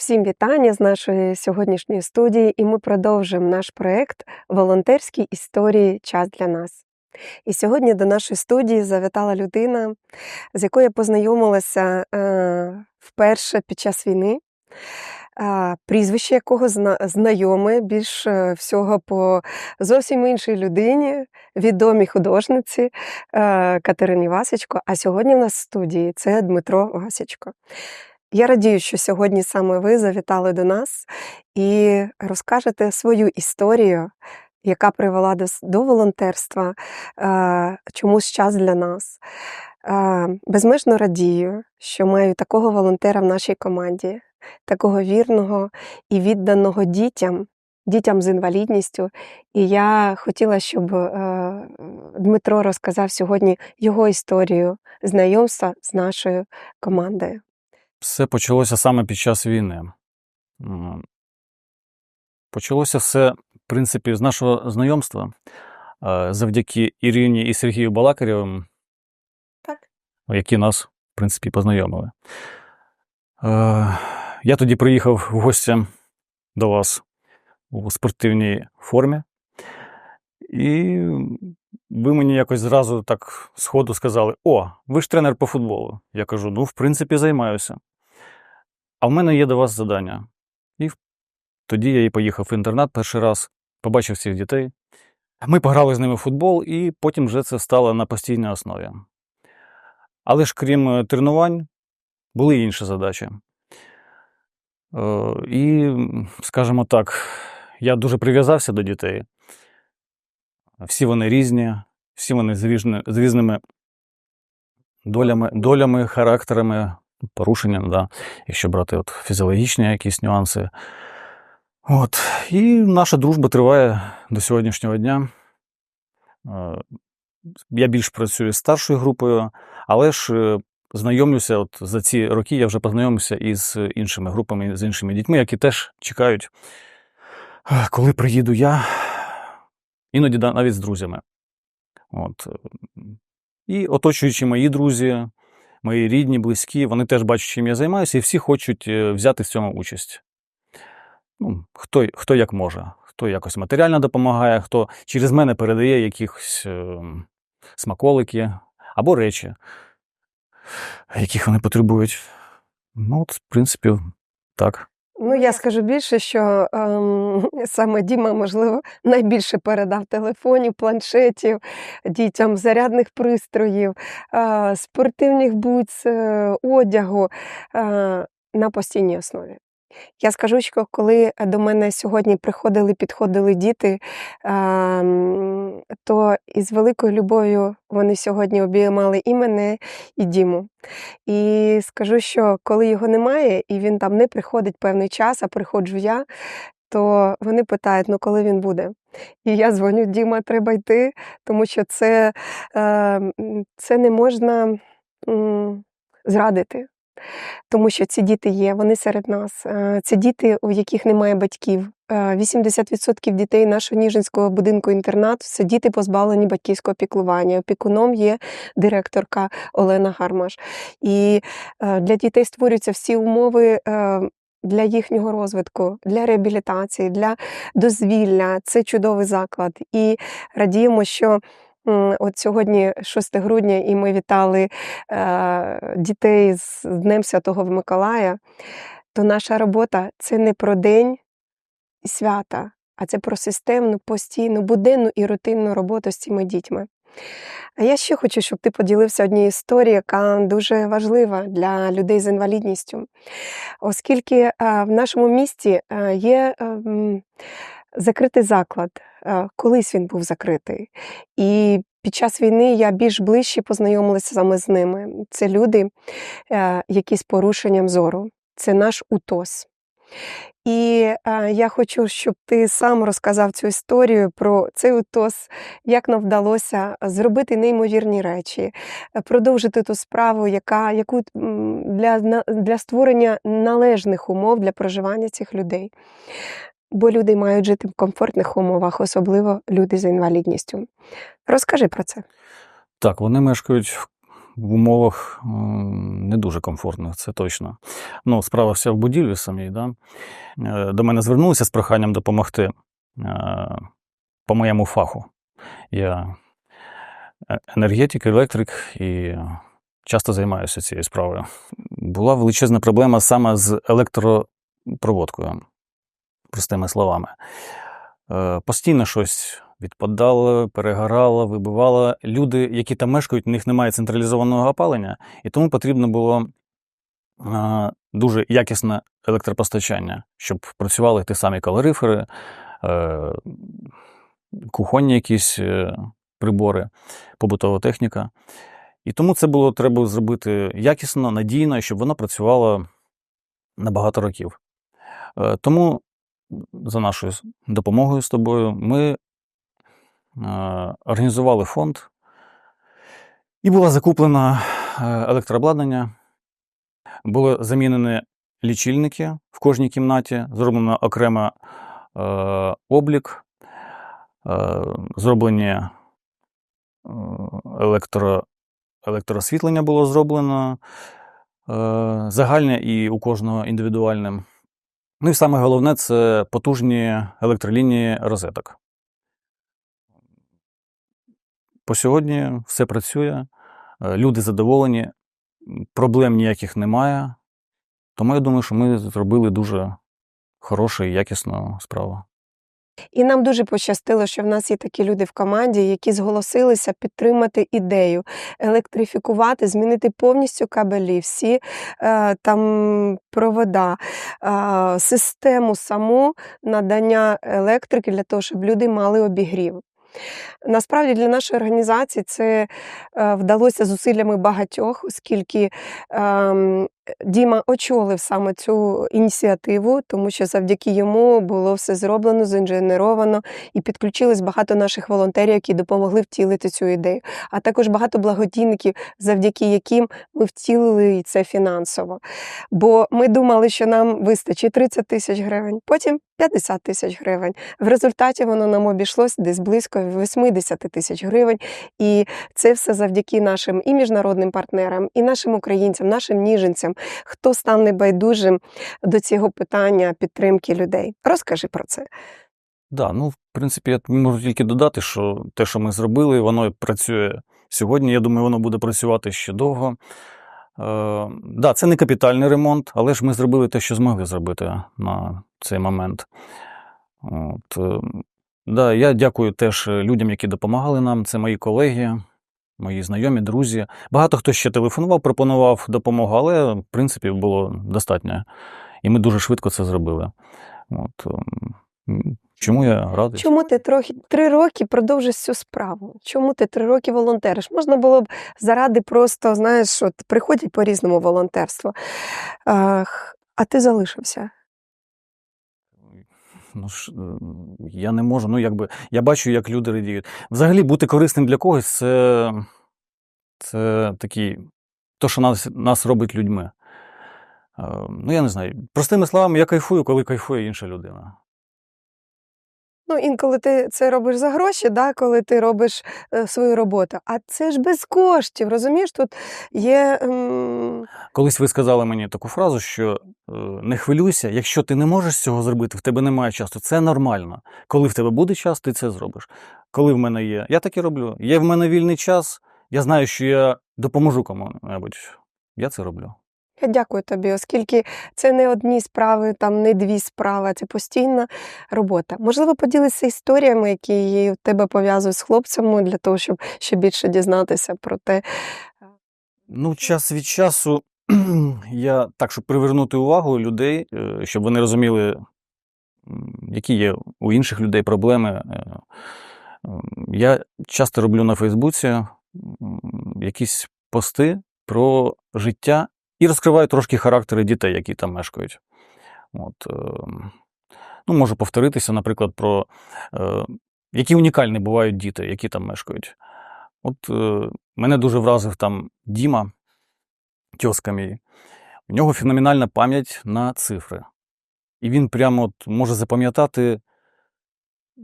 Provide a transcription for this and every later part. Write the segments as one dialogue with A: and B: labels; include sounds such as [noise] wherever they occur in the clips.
A: Всім вітання з нашої сьогоднішньої студії, і ми продовжуємо наш проект Волонтерські історії Час для нас. І сьогодні до нашої студії завітала людина, з якою я познайомилася е, вперше під час війни, е, прізвище якого зна- знайоме більш е, всього по зовсім іншій людині, відомій художниці Катерині Васечко. А сьогодні в нас в студії це Дмитро Васечко. Я радію, що сьогодні саме ви завітали до нас і розкажете свою історію, яка привела до, волонтерства, е, чомусь час для нас. Е, Безмежно радію, що маю такого волонтера в нашій команді, такого вірного і відданого дітям, дітям з інвалідністю. І я хотіла, щоб е, Дмитро розказав сьогодні його історію знайомства з нашою командою.
B: Все почалося саме під час війни. Почалося все, в принципі, з нашого знайомства е, завдяки Ірині і Сергію Балакарєвим,
A: Так.
B: які нас, в принципі, познайомили. Е, Я тоді приїхав в гості до вас у спортивній формі, і ви мені якось зразу так сходу сказали: О, ви ж тренер по футболу. Я кажу: ну, в принципі, займаюся. А в мене є до вас завдання. І тоді я і поїхав в інтернат перший раз, побачив всіх дітей. Ми пограли з ними в футбол, і потім вже це стало на постійній основі. Але ж крім е, тренувань, були й інші задачі. Е, І, скажімо так, я дуже прив'язався до дітей. Всі вони різні, всі вони з різними долями, долями, характерами, порушенням, да, якщо брати от фізіологічні якісь нюанси. От. І наша дружба триває до сьогоднішнього дня. Е, Я більш працюю з старшою групою, але ж е, знайомлюся, от за ці роки я вже познайомився із іншими групами, з іншими дітьми, які теж чекають, е, коли приїду я, іноді навіть з друзями. От. І оточуючи мої друзі, мої рідні, близькі, вони теж бачать, чим я займаюся, і всі хочуть е, взяти в цьому участь. Ну, хто, хто як може, хто якось матеріально допомагає, хто через мене передає якісь е, смаколики або речі, яких вони потребують. Ну, от, в принципі, так.
A: Ну, я скажу більше, що ем, [laughs] саме Діма, можливо, найбільше передав телефонів, планшетів, дітям зарядних пристроїв, е, спортивних буць, е, одягу е, на постійній основі. Я скажу, що коли до мене сьогодні приходили, підходили діти, ем, то із великою любов'ю вони сьогодні обіймали і мене, і Діму. І скажу, що коли його немає, і він там не приходить певний час, а приходжу я, то вони питають, ну коли він буде. І я дзвоню, Діма, треба йти, тому що це, е, це не можна зрадити. Тому що ці діти є, вони серед нас. Е, Це діти, у яких немає батьків. Е, 80% дітей нашого Ніжинського будинку інтернату це діти позбавлені батьківського піклування. Опікуном є директорка Олена Гармаш. І е, для дітей створюються всі умови. е, Для їхнього розвитку, для реабілітації, для дозвілля це чудовий заклад. І радіємо, що от сьогодні 6 грудня, і ми вітали е, дітей з Днем Святого Миколая, то наша робота це не про день і свята, а це про системну, постійну, буденну і рутинну роботу з цими дітьми. А я ще хочу, щоб ти поділився однією історією, яка дуже важлива для людей з інвалідністю. Оскільки е, в нашому місті е, є е, м, закритий заклад, Е, колись він був закритий. І під час війни я більш ближче познайомилася саме з ними. Це люди, е, які з порушенням зору. Це наш УТОС. І е, я хочу, щоб ти сам розказав цю історію про цей УТОС, як нам вдалося зробити неймовірні речі, продовжити ту справу, яка, яку для, для створення належних умов для проживання цих людей. Бо люди мають жити в комфортних умовах, особливо люди з інвалідністю. Розкажи про це.
B: Так, вони мешкають в умовах не дуже комфортних, це точно. Ну, справа вся в будівлі самій. Да? Е, До мене звернулися з проханням допомогти е, по моєму фаху. Я е- енергетик, електрик і часто займаюся цією справою. Була величезна проблема саме з електропроводкою, простими словами. Е, Постійно щось відпадало, перегорало, вибивало. Люди, які там мешкають, у них немає централізованого опалення, і тому потрібно було е, дуже якісне електропостачання, щоб працювали ті самі калорифери, е, кухонні якісь прибори, побутова техніка. І тому це було треба зробити якісно, надійно, щоб воно працювало на багато років. Тому за нашою допомогою з тобою ми е, організували фонд, і було закуплено е, електрообладнання, були замінені лічильники в кожній кімнаті, зроблено окремо е, облік, зроблені електро, електроосвітлення було зроблено загальне і у кожного індивідуальне. Ну і саме головне це потужні електролінії розеток. По сьогодні все працює, е, люди задоволені, проблем ніяких немає. Тому я думаю, що ми зробили дуже хорошу і якісну справу.
A: І нам дуже пощастило, що в нас є такі люди в команді, які зголосилися підтримати ідею, електрифікувати, змінити повністю кабелі, всі е, там провода, е, систему саму надання електрики для того, щоб люди мали обігрів. Насправді для нашої організації це е, вдалося зусиллями багатьох, оскільки ем, Діма очолив саме цю ініціативу, тому що завдяки йому було все зроблено, заінженеровано і підключилось багато наших волонтерів, які допомогли втілити цю ідею, а також багато благодійників, завдяки яким ми втілили це фінансово. Бо ми думали, що нам вистачить 30 тисяч гривень, потім 50 тисяч гривень. В результаті воно нам обійшлось десь близько 80 тисяч гривень. І це все завдяки нашим і міжнародним партнерам, і нашим українцям, нашим ніженцям, хто став небайдужим до цього питання підтримки людей. Розкажи про це.
B: Да, ну, в принципі, я можу тільки додати, що те, що ми зробили, воно працює сьогодні. Я думаю, воно буде працювати ще довго. Е, да, це не капітальний ремонт, але ж ми зробили те, що змогли зробити на цей момент. От, е, да, я дякую теж людям, які допомагали нам. Це мої колеги, мої знайомі, друзі. Багато хто ще телефонував, пропонував допомогу, але в принципі було достатньо. І ми дуже швидко це зробили. От, ем, чому я радий?
A: Чому ти трохи три роки продовжиш цю справу? Чому ти три роки волонтериш? Можна було б заради просто, знаєш, от приходять по різному волонтерство. А ти залишився.
B: Ну ж, е, я не можу. Ну, якби я бачу, як люди радіють. Взагалі, бути корисним для когось це, це такий, то, що нас, нас робить людьми. Е, Ну, я не знаю. Простими словами, я кайфую, коли кайфує інша людина.
A: Ну, інколи ти це робиш за гроші, да, коли ти робиш е, свою роботу. А це ж без коштів, розумієш? Тут є. ем,
B: Колись ви сказали мені таку фразу, що е, не хвилюйся, якщо ти не можеш цього зробити, в тебе немає часу. Це нормально. Коли в тебе буде час, ти це зробиш. Коли в мене є, я так і роблю. Є в мене вільний час, я знаю, що я допоможу кому-небудь. Я це роблю.
A: Я дякую тобі, оскільки це не одні справи, там не дві справи, а це постійна робота. Можливо, поділися історіями, які в тебе пов'язують з хлопцями, для того, щоб ще більше дізнатися про те.
B: Ну, час від часу [clears throat] я так, щоб привернути увагу людей, е, щоб вони розуміли, які є у інших людей проблеми. е, Я часто роблю на Фейсбуці якісь пости про життя і розкриваю трошки характери дітей, які там мешкають. От, е, ну, можу повторитися, наприклад, про е, які унікальні бувають діти, які там мешкають. От е, мене дуже вразив там Діма, тьоска мій. У нього феноменальна пам'ять на цифри. І він прямо от може запам'ятати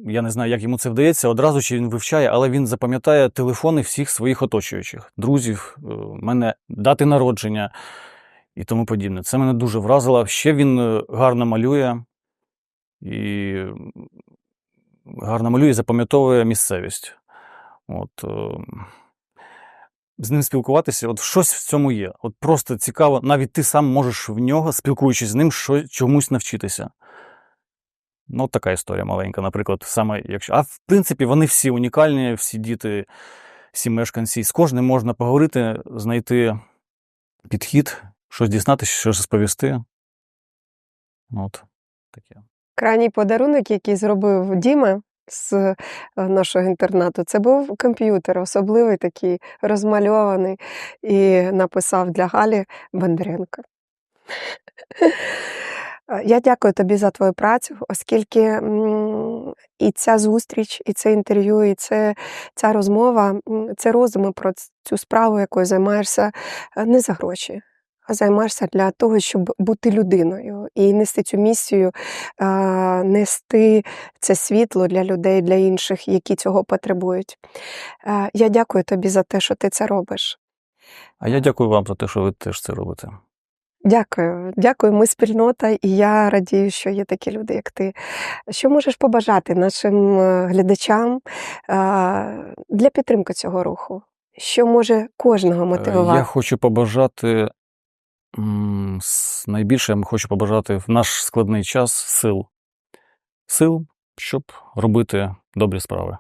B: я не знаю, як йому це вдається, одразу чи він вивчає, але він запам'ятає телефони всіх своїх оточуючих, друзів, е, мене, дати народження і тому подібне. Це мене дуже вразило. Ще він е, гарно малює і гарно малює і запам'ятовує місцевість. От, е, з ним спілкуватися, от щось в цьому є. От просто цікаво, навіть ти сам можеш в нього, спілкуючись з ним, що, чомусь навчитися. Ну, от така історія маленька, наприклад, саме якщо. А в принципі, вони всі унікальні, всі діти, всі мешканці. З кожним можна поговорити, знайти підхід, щось дізнатися, щось розповісти. От таке.
A: Крайній подарунок, який зробив Діма з е, нашого інтернату, це був комп'ютер, особливий такий розмальований, і написав для Галі Бондаренко. [laughs] Е, Я дякую тобі за твою працю, оскільки і ця зустріч, і це інтерв'ю, і це, ця розмова це роздуми про цю справу, якою займаєшся е, не за гроші, а займаєшся для того, щоб бути людиною і нести цю місію, е, нести це світло для людей, для інших, які цього потребують. Я дякую тобі за те, що ти це робиш.
B: А я дякую вам за те, що ви теж це робите.
A: Дякую, дякую. Ми спільнота, і я радію, що є такі люди, як ти. Що можеш побажати нашим е, глядачам е, для підтримки цього руху? Що може кожного
B: Е,
A: мотивувати?
B: Я хочу побажати найбільше я хочу побажати в наш складний час сил. Сил, щоб робити добрі справи.